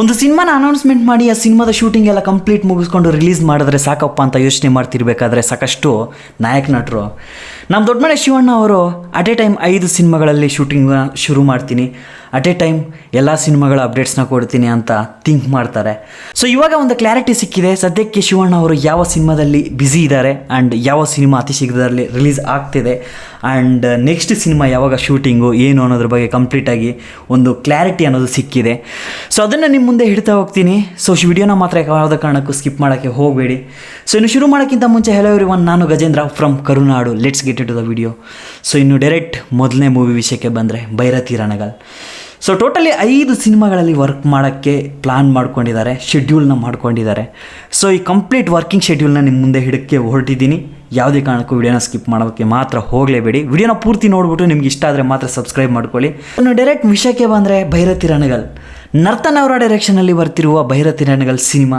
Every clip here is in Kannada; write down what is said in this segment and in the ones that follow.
ಒಂದು ಸಿನಿಮಾನ ಅನೌನ್ಸ್ಮೆಂಟ್ ಮಾಡಿ ಆ ಸಿನಿಮಾದ ಶೂಟಿಂಗ್ ಎಲ್ಲ ಕಂಪ್ಲೀಟ್ ಮುಗಿಸ್ಕೊಂಡು ರಿಲೀಸ್ ಮಾಡಿದ್ರೆ ಸಾಕಪ್ಪ ಅಂತ ಯೋಚನೆ ಮಾಡ್ತಿರ್ಬೇಕಾದ್ರೆ ಸಾಕಷ್ಟು ನಾಯಕ ನಟರು. ನಮ್ಮ ದೊಡ್ಡ ಮನೆ ಶಿವಣ್ಣ ಅವರು, ಅಟ್ ಎ ಟೈಮ್ ಐದು ಸಿನಿಮಾಗಳಲ್ಲಿ ಶೂಟಿಂಗ್ನ ಶುರು ಮಾಡ್ತೀನಿ. ಅಟ್ ಎ ಟೈಮ್ ಎಲ್ಲ ಸಿನಿಮಾಗಳ ಅಪ್ಡೇಟ್ಸ್ನ ಕೊಡ್ತೀನಿ ಅಂತ ಥಿಂಕ್ ಮಾಡ್ತಾರೆ. ಸೊ ಇವಾಗ ಒಂದು ಕ್ಲಾರಿಟಿ ಸಿಕ್ಕಿದೆ. ಸದ್ಯಕ್ಕೆ ಶಿವಣ್ಣ ಅವರು ಯಾವ ಸಿನಿಮಾದಲ್ಲಿ ಬ್ಯುಸಿ ಇದ್ದಾರೆ ಆ್ಯಂಡ್ ಯಾವ ಸಿನಿಮಾ ಅತಿ ಶೀಘ್ರದಲ್ಲಿ ರಿಲೀಸ್ ಆಗ್ತಿದೆ ಆ್ಯಂಡ್ ನೆಕ್ಸ್ಟ್ ಸಿನಿಮಾ ಯಾವಾಗ ಶೂಟಿಂಗು ಏನು ಅನ್ನೋದ್ರ ಬಗ್ಗೆ ಕಂಪ್ಲೀಟಾಗಿ ಒಂದು ಕ್ಲಾರಿಟಿ ಅನ್ನೋದು ಸಿಕ್ಕಿದೆ. ಸೊ ಅದನ್ನು ನಿಮ್ಮ ಮುಂದೆ ಹಿಡ್ತಾ ಹೋಗ್ತೀನಿ. ಸೊ ವಿಡಿಯೋನ ಮಾತ್ರ ಯಾವುದೇ ಕಾರಣಕ್ಕೂ ಸ್ಕಿಪ್ ಮಾಡೋಕ್ಕೆ ಹೋಗಬೇಡಿ. ಸೊ ಇನ್ನು ಶುರು ಮಾಡೋಕ್ಕಿಂತ ಮುಂಚೆ ಹೆಲೋ ಎವ್ರಿ ಒನ್ ನಾನು Gajendra from Karunadu. Let's get it the video so ಇನ್ನು ಡೈರೆಕ್ಟ್ ಮೊದಲನೇ ಮೂವಿ ವಿಷಯಕ್ಕೆ ಬಂದರೆ ಭೈರತಿ ರಣಗಲ್. ಸೊ ಟೋಟಲಿ ಐದು ಸಿನಿಮಾಗಳಲ್ಲಿ ವರ್ಕ್ ಮಾಡೋಕ್ಕೆ ಪ್ಲ್ಯಾನ್ ಮಾಡ್ಕೊಂಡಿದ್ದಾರೆ ಶೆಡ್ಯೂಲ್ನ ಮಾಡ್ಕೊಂಡಿದ್ದಾರೆ. ಸೊ ಈ ಕಂಪ್ಲೀಟ್ ವರ್ಕಿಂಗ್ ಶೆಡ್ಯೂಲ್ನ ನಿಮ್ಮ ಮುಂದೆ ಹಿಡಕ್ಕೆ ಹೊರಟಿದ್ದೀನಿ. ಯಾವುದೇ ಕಾರಣಕ್ಕೂ ವಿಡಿಯೋನ ಸ್ಕಿಪ್ ಮಾಡೋಕ್ಕೆ ಮಾತ್ರ ಹೋಗಲೇಬೇಡಿ. ವಿಡಿಯೋನ ಪೂರ್ತಿ ನೋಡಿಬಿಟ್ಟು ನಿಮ್ಗೆ ಇಷ್ಟ ಆದರೆ ಮಾತ್ರ ಸಬ್ಸ್ಕ್ರೈಬ್ ಮಾಡ್ಕೊಳ್ಳಿ. ಇನ್ನು ಡೈರೆಕ್ಟ್ ವಿಷಯಕ್ಕೆ ಬಂದರೆ ಭೈರತಿ ರಣಗಲ್ ನರ್ತನ್ ಅವರ ಡೈರೆಕ್ಷನಲ್ಲಿ ಬರ್ತಿರುವ ಭೈರತಿ ರಣಗಲ್ ಸಿನಿಮಾ.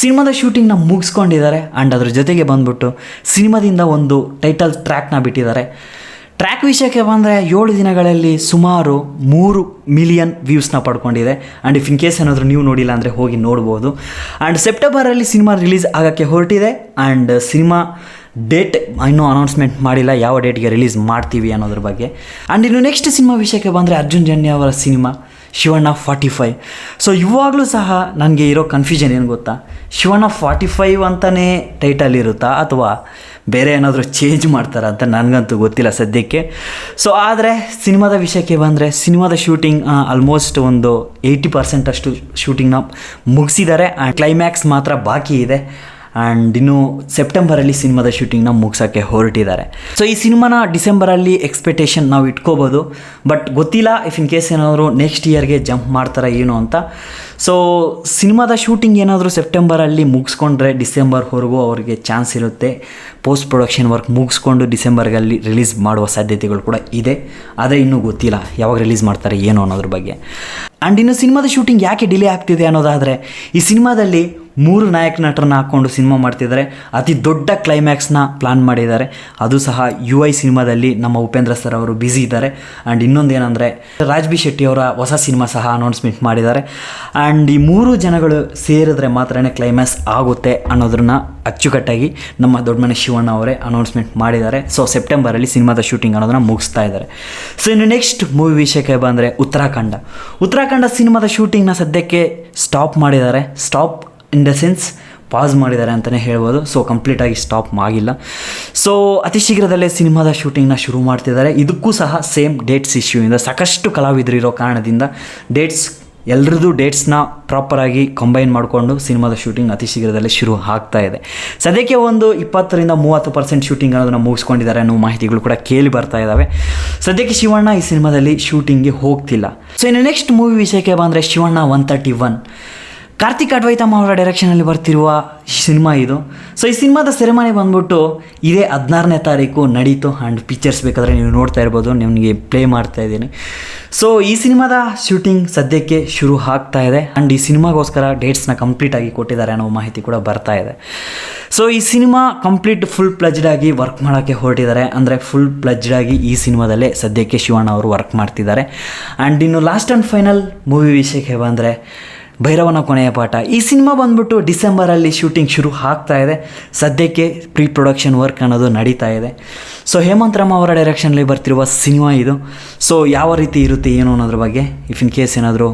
ಸಿನಿಮಾದ ಶೂಟಿಂಗ್ನ ಮುಗಿಸ್ಕೊಂಡಿದ್ದಾರೆ. ಆ್ಯಂಡ್ ಅದ್ರ ಜೊತೆಗೆ ಬಂದ್ಬಿಟ್ಟು ಸಿನಿಮಾದಿಂದ ಒಂದು ಟೈಟಲ್ ಟ್ರ್ಯಾಕ್ನ ಬಿಟ್ಟಿದ್ದಾರೆ. ಟ್ರ್ಯಾಕ್ ವಿಷಯಕ್ಕೆ ಬಂದರೆ ಏಳು ದಿನಗಳಲ್ಲಿ ಸುಮಾರು ಮೂರು ಮಿಲಿಯನ್ ವ್ಯೂಸ್ನ ಪಡ್ಕೊಂಡಿದೆ. ಆ್ಯಂಡ್ ಇಫ್ ಇನ್ ಕೇಸ್ ಏನಾದರೂ ನೀವು ನೋಡಿಲ್ಲ ಅಂದರೆ ಹೋಗಿ ನೋಡ್ಬೋದು. ಆ್ಯಂಡ್ ಸೆಪ್ಟೆಂಬರಲ್ಲಿ ಸಿನಿಮಾ ರಿಲೀಸ್ ಆಗೋಕ್ಕೆ ಹೊರಟಿದೆ. ಆ್ಯಂಡ್ ಸಿನಿಮಾ ಡೇಟ್ ಇನ್ನೂ ಅನೌನ್ಸ್ಮೆಂಟ್ ಮಾಡಿಲ್ಲ. ಯಾವ ಡೇಟ್ಗೆ ರಿಲೀಸ್ ಮಾಡ್ತೀವಿ ಅನ್ನೋದ್ರ ಬಗ್ಗೆ. ಆ್ಯಂಡ್ ಇನ್ನು ನೆಕ್ಸ್ಟ್ ಸಿನಿಮಾ ವಿಷಯಕ್ಕೆ ಬಂದರೆ ಅರ್ಜುನ್ ಜನ್ಯ ಅವರ cinema Shivanna forty five so ಇವಾಗಲೂ ಸಹ ನನಗೆ ಇರೋ ಕನ್ಫ್ಯೂಷನ್ ಏನು ಗೊತ್ತಾ? ಶಿವಣ್ಣ ಫಾರ್ಟಿ ಫೈವ್ ಅಂತಲೇ ಟೈಟಲ್ ಇರುತ್ತಾ? ಅಥವಾ ಬೇರೆ ಏನಾದರೂ ಚೇಂಜ್ ಮಾಡ್ತಾರಾ ಅಂತ ನನಗಂತೂ ಗೊತ್ತಿಲ್ಲ ಸದ್ಯಕ್ಕೆ. ಸೊ ಆದರೆ ಸಿನಿಮಾದ ವಿಷಯಕ್ಕೆ ಬಂದರೆ ಸಿನಿಮಾದ ಶೂಟಿಂಗ್ ಆಲ್ಮೋಸ್ಟ್ ಒಂದು ಏಯ್ಟಿ ಪರ್ಸೆಂಟ್ ಅಷ್ಟು ಶೂಟಿಂಗ್ನ ಮುಗಿಸಿದ್ದಾರೆ. ಕ್ಲೈಮ್ಯಾಕ್ಸ್ ಮಾತ್ರ ಬಾಕಿ ಇದೆ. ಆ್ಯಂಡ್ ಇನ್ನು ಸೆಪ್ಟೆಂಬರಲ್ಲಿ ಸಿನಿಮಾದ ಶೂಟಿಂಗ್ನ ಮುಗಿಸೋಕ್ಕೆ ಹೊರಟಿದ್ದಾರೆ. ಸೊ ಈ ಸಿನಿಮಾನ ಡಿಸೆಂಬರಲ್ಲಿ ಎಕ್ಸ್ಪೆಕ್ಟೇಷನ್ ನಾವು ಇಟ್ಕೋಬೋದು. ಬಟ್ ಗೊತ್ತಿಲ್ಲ ಇಫ್ ಇನ್ ಕೇಸ್ ಏನಾದರೂ ನೆಕ್ಸ್ಟ್ ಇಯರ್ಗೆ ಜಂಪ್ ಮಾಡ್ತಾರೆ ಏನು ಅಂತ. ಸೊ ಸಿನಿಮಾದ ಶೂಟಿಂಗ್ ಏನಾದರೂ ಸೆಪ್ಟೆಂಬರಲ್ಲಿ ಮುಗಿಸ್ಕೊಂಡ್ರೆ ಡಿಸೆಂಬರ್ವರೆಗೂ ಅವರಿಗೆ ಚಾನ್ಸ್ ಇರುತ್ತೆ. ಪೋಸ್ಟ್ ಪ್ರೊಡಕ್ಷನ್ ವರ್ಕ್ ಮುಗಿಸ್ಕೊಂಡು ಡಿಸೆಂಬರ್ಗಲ್ಲಿ ರಿಲೀಸ್ ಮಾಡುವ ಸಾಧ್ಯತೆಗಳು ಕೂಡ ಇದೆ. ಆದರೆ ಇನ್ನೂ ಗೊತ್ತಿಲ್ಲ ಯಾವಾಗ ರಿಲೀಸ್ ಮಾಡ್ತಾರೆ ಏನು ಅನ್ನೋದ್ರ ಬಗ್ಗೆ. ಆ್ಯಂಡ್ ಇನ್ನು ಸಿನಿಮಾದ ಶೂಟಿಂಗ್ ಯಾಕೆ ಡಿಲೇ ಆಗ್ತಿದೆ ಅನ್ನೋದಾದರೆ, ಈ ಸಿನಿಮಾದಲ್ಲಿ ಮೂರು ನಾಯಕ ನಟರನ್ನ ಹಾಕ್ಕೊಂಡು ಸಿನಿಮಾ ಮಾಡ್ತಿದ್ದಾರೆ. ಅತಿ ದೊಡ್ಡ ಕ್ಲೈಮ್ಯಾಕ್ಸ್ನ ಪ್ಲಾನ್ ಮಾಡಿದ್ದಾರೆ. ಅದು ಸಹ ಯು ಐ ಸಿನಿಮಾದಲ್ಲಿ ನಮ್ಮ ಉಪೇಂದ್ರ ಸರ್ ಅವರು ಬ್ಯುಸಿ ಇದ್ದಾರೆ. ಆ್ಯಂಡ್ ಇನ್ನೊಂದು ಏನಂದರೆ ರಾಜ್ ಬಿ ಶೆಟ್ಟಿ ಅವರ ಹೊಸ ಸಿನಿಮಾ ಸಹ ಅನೌನ್ಸ್ಮೆಂಟ್ ಮಾಡಿದ್ದಾರೆ. ಆ್ಯಂಡ್ ಈ ಮೂರು ಜನಗಳು ಸೇರಿದ್ರೆ ಮಾತ್ರನೇ ಕ್ಲೈಮ್ಯಾಕ್ಸ್ ಆಗುತ್ತೆ ಅನ್ನೋದನ್ನ ಅಚ್ಚುಕಟ್ಟಾಗಿ ನಮ್ಮ ದೊಡ್ಡ ಮನೆ ಶಿವಣ್ಣ ಅವರೇ ಅನೌನ್ಸ್ಮೆಂಟ್ ಮಾಡಿದ್ದಾರೆ. ಸೊ ಸೆಪ್ಟೆಂಬರಲ್ಲಿ ಸಿನಿಮಾದ ಶೂಟಿಂಗ್ ಅನ್ನೋದನ್ನ ಮುಗಿಸ್ತಾ ಇದ್ದಾರೆ. ಸೊ ಇನ್ನು ನೆಕ್ಸ್ಟ್ ಮೂವಿ ವಿಷಯಕ್ಕೆ ಬಂದರೆ ಉತ್ತರಾಖಂಡ. ಉತ್ತರಾಖಂಡ ಸಿನಿಮಾದ ಶೂಟಿಂಗ್ನ ಸದ್ಯಕ್ಕೆ ಸ್ಟಾಪ್ ಮಾಡಿದ್ದಾರೆ. Stop in the sense pass ಮಾಡಿದ್ದಾರೆ ಅಂತಲೇ ಹೇಳ್ಬೋದು. ಸೊ ಕಂಪ್ಲೀಟಾಗಿ ಸ್ಟಾಪ್ ಆಗಿಲ್ಲ. ಸೊ ಅತಿ ಶೀಘ್ರದಲ್ಲೇ ಸಿನಿಮಾದ ಶೂಟಿಂಗ್ನ ಶುರು ಮಾಡ್ತಿದ್ದಾರೆ. ಇದಕ್ಕೂ ಸಹ ಸೇಮ್ ಡೇಟ್ಸ್ ಇಶ್ಯೂ ಇಂದ ಸಾಕಷ್ಟು ಕಲಾವಿದರು ಇರೋ ಕಾರಣದಿಂದ ಡೇಟ್ಸ್ ಎಲ್ರದ್ದು ಡೇಟ್ಸ್ನ ಪ್ರಾಪರಾಗಿ ಕಂಬೈನ್ ಮಾಡಿಕೊಂಡು ಸಿನಿಮಾದ ಶೂಟಿಂಗ್ ಅತಿ ಶೀಘ್ರದಲ್ಲೇ ಶುರು ಆಗ್ತಾ ಇದೆ. ಸದ್ಯಕ್ಕೆ ಒಂದು ಇಪ್ಪತ್ತರಿಂದ ಮೂವತ್ತು ಪರ್ಸೆಂಟ್ ಶೂಟಿಂಗ್ ಅನ್ನೋದನ್ನು ಮುಗಿಸ್ಕೊಂಡಿದ್ದಾರೆ ಅನ್ನೋ ಮಾಹಿತಿಗಳು ಕೂಡ ಕೇಳಿ ಬರ್ತಾ ಇದ್ದಾವೆ ಸದ್ಯಕ್ಕೆ ಶಿವಣ್ಣ ಈ ಸಿನಿಮಾದಲ್ಲಿ ಶೂಟಿಂಗ್ಗೆ ಹೋಗ್ತಿಲ್ಲ. ಸೊ ಇನ್ನು ನೆಕ್ಸ್ಟ್ ಮೂವಿ ವಿಷಯಕ್ಕೆ ಬಂದರೆ Shivanna one thirty one Karthik ಅಡ್ವೈತಮ್ಮ ಅವರ ಡೈರೆಕ್ಷನಲ್ಲಿ ಬರ್ತಿರುವ ಸಿನಿಮಾ ಇದು. ಸೊ ಈ ಸಿನಿಮಾದ ಸೆರೆಮನಿ ಬಂದ್ಬಿಟ್ಟು ಇದೇ ಹದಿನಾರನೇ ತಾರೀಕು ನಡೀತು ಆ್ಯಂಡ್ ಪಿಕ್ಚರ್ಸ್ ಬೇಕಾದರೆ ನೀವು ನೋಡ್ತಾ ಇರ್ಬೋದು, ನಿಮಗೆ ಪ್ಲೇ ಮಾಡ್ತಾ ಇದ್ದೀನಿ. ಸೊ ಈ ಸಿನಿಮಾದ ಶೂಟಿಂಗ್ ಸದ್ಯಕ್ಕೆ ಶುರು ಆಗ್ತಾ ಇದೆ ಆ್ಯಂಡ್ ಈ ಸಿನಿಮಾಗೋಸ್ಕರ ಡೇಟ್ಸ್ನ ಕಂಪ್ಲೀಟಾಗಿ ಕೊಟ್ಟಿದ್ದಾರೆ ಅನ್ನೋ ಮಾಹಿತಿ ಕೂಡ ಬರ್ತಾ ಇದೆ. ಸೊ ಈ ಸಿನಿಮಾ ಕಂಪ್ಲೀಟ್ ಫುಲ್ ಪ್ಲಜ್ಡ್ ಆಗಿ ವರ್ಕ್ ಮಾಡೋಕ್ಕೆ ಹೊರಟಿದ್ದಾರೆ. ಅಂದರೆ ಫುಲ್ ಪ್ಲಜ್ಡ್ ಆಗಿ ಈ ಸಿನಿಮಾದಲ್ಲೇ ಸದ್ಯಕ್ಕೆ ಶಿವಣ್ಣ ಅವರು ವರ್ಕ್ ಮಾಡ್ತಿದ್ದಾರೆ. ಆ್ಯಂಡ್ ಇನ್ನು ಲಾಸ್ಟ್ ಆ್ಯಂಡ್ ಫೈನಲ್ ಮೂವಿ ವಿಷಯಕ್ಕೆ ಬಂದರೆ ಭೈರವನ ಕೊನೆಯ ಪಾಠ. ಈ ಸಿನಿಮಾ ಬಂದ್ಬಿಟ್ಟು ಡಿಸೆಂಬರಲ್ಲಿ ಶೂಟಿಂಗ್ ಶುರು ಆಗ್ತಾ ಇದೆ. ಸದ್ಯಕ್ಕೆ ಪ್ರೀ ಪ್ರೊಡಕ್ಷನ್ ವರ್ಕ್ ಅನ್ನೋದು ನಡೀತಾ ಇದೆ. ಸೊ ಹೇಮಂತ್ ರಾಮ ಅವರ ಡೈರೆಕ್ಷನಲ್ಲಿ ಬರ್ತಿರುವ ಸಿನಿಮಾ ಇದು. ಸೊ ಯಾವ ರೀತಿ ಇರುತ್ತೆ, ಏನು ಅನ್ನೋದ್ರ ಬಗ್ಗೆ? ಇಫ್ ಇನ್ ಕೇಸ್ ಏನಾದರೂ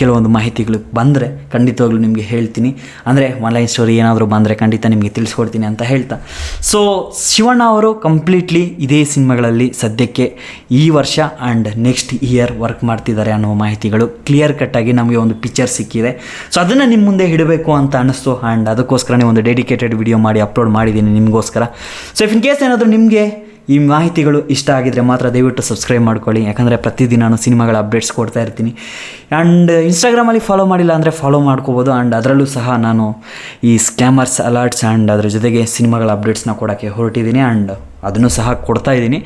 ಕೆಲವೊಂದು ಮಾಹಿತಿಗಳು ಬಂದರೆ ಖಂಡಿತವಾಗ್ಲೂ ನಿಮಗೆ ಹೇಳ್ತೀನಿ. ಅಂದರೆ ಆನ್ಲೈನ್ ಸ್ಟೋರಿ ಏನಾದರೂ ಬಂದರೆ ಖಂಡಿತ ನಿಮಗೆ ತಿಳಿಸ್ಕೊಡ್ತೀನಿ ಅಂತ ಹೇಳ್ತಾ. ಸೊ ಶಿವಣ್ಣ ಅವರು ಕಂಪ್ಲೀಟ್ಲಿ ಇದೇ ಸಿನಿಮಾಗಳಲ್ಲಿ ಸದ್ಯಕ್ಕೆ ಈ ವರ್ಷ ಆ್ಯಂಡ್ ನೆಕ್ಸ್ಟ್ ಇಯರ್ ವರ್ಕ್ ಮಾಡ್ತಿದ್ದಾರೆ ಅನ್ನೋ ಮಾಹಿತಿಗಳು ಕ್ಲಿಯರ್ ಕಟ್ಟಾಗಿ ನಮಗೆ ಒಂದು ಪಿಕ್ಚರ್ ಸಿಕ್ಕಿದೆ. ಸೊ ಅದನ್ನು ನಿಮ್ಮ ಮುಂದೆ ಇಡಬೇಕು ಅಂತ ಅನ್ನಿಸ್ತು ಆ್ಯಂಡ್ ಅದಕ್ಕೋಸ್ಕರನೇ ಒಂದು ಡೆಡಿಕೇಟೆಡ್ ವಿಡಿಯೋ ಮಾಡಿ ಅಪ್ಲೋಡ್ ಮಾಡಿದ್ದೀನಿ ನಿಮಗೋಸ್ಕರ. ಸೊ ಇಫ್ ಇನ್ ಕೇಸ್ ಏನಾದರೂ ನಿಮಗೆ ಈ ಮಾಹಿತಿಗಳು ಇಷ್ಟ ಆಗಿದ್ರೆ ಮಾತ್ರ ದಯವಿಟ್ಟು ಸಬ್ಸ್ಕ್ರೈಬ್ ಮಾಡ್ಕೊಳ್ಳಿ. ಯಾಕಂದರೆ ಪ್ರತಿದಿನ ನಾನು ಸಿನಿಮಾಗಳ ಅಪ್ಡೇಟ್ಸ್ ಕೊಡ್ತಾ ಇರ್ತೀನಿ. ಆ್ಯಂಡ್ ಇನ್ಸ್ಟಾಗ್ರಾಮಲ್ಲಿ ಫಾಲೋ ಮಾಡಿಲ್ಲ ಅಂದರೆ ಫಾಲೋ ಮಾಡ್ಕೋಬೋದು. ಆ್ಯಂಡ್ ಅದರಲ್ಲೂ ಸಹ ನಾನು ಈ ಸ್ಕ್ಯಾಮರ್ಸ್ ಅಲರ್ಟ್ಸ್ ಆ್ಯಂಡ್ ಅದ್ರ ಜೊತೆಗೆ ಸಿನಿಮಾಗಳ ಅಪ್ಡೇಟ್ಸ್ನ ಕೊಡೋಕ್ಕೆ ಹೊರಟಿದ್ದೀನಿ. ಆ್ಯಂಡ್ ಅದನ್ನು ಸಹ ಕೊಡ್ತಾ ಇದ್ದೀನಿ.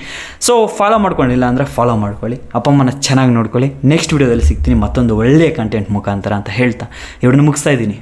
ಸೊ ಫಾಲೋ ಮಾಡ್ಕೊಂಡಿಲ್ಲ ಅಂದರೆ ಫಾಲೋ ಮಾಡ್ಕೊಳ್ಳಿ. ಅಪ್ಪ ಅಮ್ಮನ ಚೆನ್ನಾಗಿ ನೋಡ್ಕೊಳ್ಳಿ. ನೆಕ್ಸ್ಟ್ ವೀಡಿಯೋದಲ್ಲಿ ಸಿಗ್ತೀನಿ ಮತ್ತೊಂದು ಒಳ್ಳೆಯ ಕಂಟೆಂಟ್ ಮುಖಾಂತರ ಅಂತ ಹೇಳ್ತಾ. ಇವ್ರನ್ನ ಮುಗಿಸ್ತಾ ಇದ್ದೀನಿ.